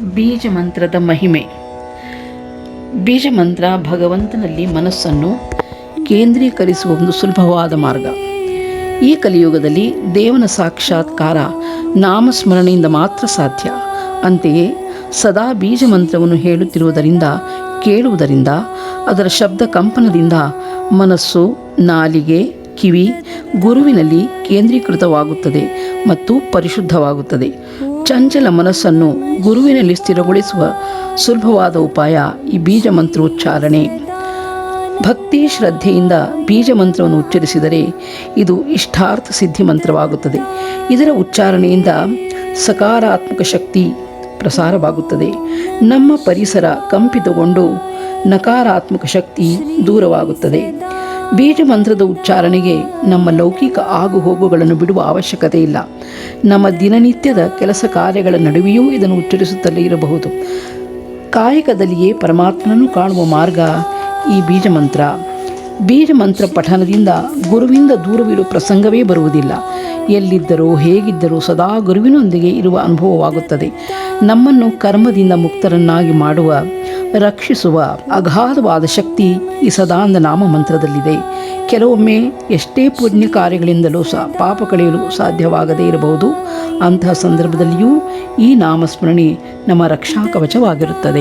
ಬೀಜ ಮಂತ್ರದ ಮಹಿಮೆ. ಬೀಜ ಮಂತ್ರ ಭಗವಂತನಲ್ಲಿ ಮನಸ್ಸನ್ನು ಕೇಂದ್ರೀಕರಿಸುವ ಒಂದು ಸುಲಭವಾದ ಮಾರ್ಗ. ಈ ಕಲಿಯುಗದಲ್ಲಿ ದೇವನ ಸಾಕ್ಷಾತ್ಕಾರ ನಾಮಸ್ಮರಣೆಯಿಂದ ಮಾತ್ರ ಸಾಧ್ಯ. ಅಂತೆಯೇ ಸದಾ ಬೀಜ ಮಂತ್ರವನ್ನು ಹೇಳುತ್ತಿರುವುದರಿಂದ, ಕೇಳುವುದರಿಂದ, ಅದರ ಶಬ್ದ ಕಂಪನದಿಂದ ಮನಸ್ಸು, ನಾಲಿಗೆ, ಕಿವಿ, ಗುರುವಿನಲ್ಲಿ ಕೇಂದ್ರೀಕೃತವಾಗುತ್ತದೆ ಮತ್ತು ಪರಿಶುದ್ಧವಾಗುತ್ತದೆ. ಚಂಚಲ ಮನಸ್ಸನ್ನು ಗುರುವಿನಲ್ಲಿ ಸ್ಥಿರಗೊಳಿಸುವ ಸುಲಭವಾದ ಉಪಾಯ ಈ ಬೀಜ ಮಂತ್ರೋಚ್ಚಾರಣೆ. ಭಕ್ತಿ ಶ್ರದ್ಧೆಯಿಂದ ಬೀಜ ಮಂತ್ರವನ್ನು ಉಚ್ಚರಿಸಿದರೆ ಇದು ಇಷ್ಟಾರ್ಥ ಸಿದ್ಧಿ ಮಂತ್ರವಾಗುತ್ತದೆ. ಇದರ ಉಚ್ಚಾರಣೆಯಿಂದ ಸಕಾರಾತ್ಮಕ ಶಕ್ತಿ ಪ್ರಸಾರವಾಗುತ್ತದೆ. ನಮ್ಮ ಪರಿಸರ ಕಂಪಿತಗೊಂಡು ನಕಾರಾತ್ಮಕ ಶಕ್ತಿ ದೂರವಾಗುತ್ತದೆ. ಬೀಜ ಮಂತ್ರದ ಉಚ್ಚಾರಣೆಗೆ ನಮ್ಮ ಲೌಕಿಕ ಆಗುಹೋಗುಗಳನ್ನು ಬಿಡುವ ಅವಶ್ಯಕತೆ ಇಲ್ಲ. ನಮ್ಮ ದಿನನಿತ್ಯದ ಕೆಲಸ ಕಾರ್ಯಗಳ ನಡುವೆಯೂ ಇದನ್ನು ಉಚ್ಚರಿಸುತ್ತಲೇ ಇರಬಹುದು. ಕಾಯಕದಲ್ಲಿಯೇ ಪರಮಾತ್ಮನನ್ನು ಕಾಣುವ ಮಾರ್ಗ ಈ ಬೀಜ ಮಂತ್ರ ಬೀಜ ಮಂತ್ರ ಪಠನದಿಂದ ಗುರುವಿಂದ ದೂರವಿರುವ ಪ್ರಸಂಗವೇ ಬರುವುದಿಲ್ಲ. ಎಲ್ಲಿದ್ದರೂ ಹೇಗಿದ್ದರೂ ಸದಾ ಗುರುವಿನೊಂದಿಗೆ ಇರುವ ಅನುಭವವಾಗುತ್ತದೆ. ನಮ್ಮನ್ನು ಕರ್ಮದಿಂದ ಮುಕ್ತರನ್ನಾಗಿ ಮಾಡುವ ರಕ್ಷಿಸುವ ಅಗಾಧವಾದ ಶಕ್ತಿ ಈ ಸದಾನಂದ ನಾಮ ಮಂತ್ರದಲ್ಲಿದೆ ಕೆಲವೊಮ್ಮೆ ಎಷ್ಟೇ ಪುಣ್ಯ ಕಾರ್ಯಗಳಿಂದಲೂ ಸಹ ಪಾಪ ಕಳೆಯಲು ಸಾಧ್ಯವಾಗದೇ ಇರಬಹುದು. ಅಂತಹ ಸಂದರ್ಭದಲ್ಲಿಯೂ ಈ ನಾಮಸ್ಮರಣೆ ನಮ್ಮ ರಕ್ಷಾ ಕವಚವಾಗಿರುತ್ತದೆ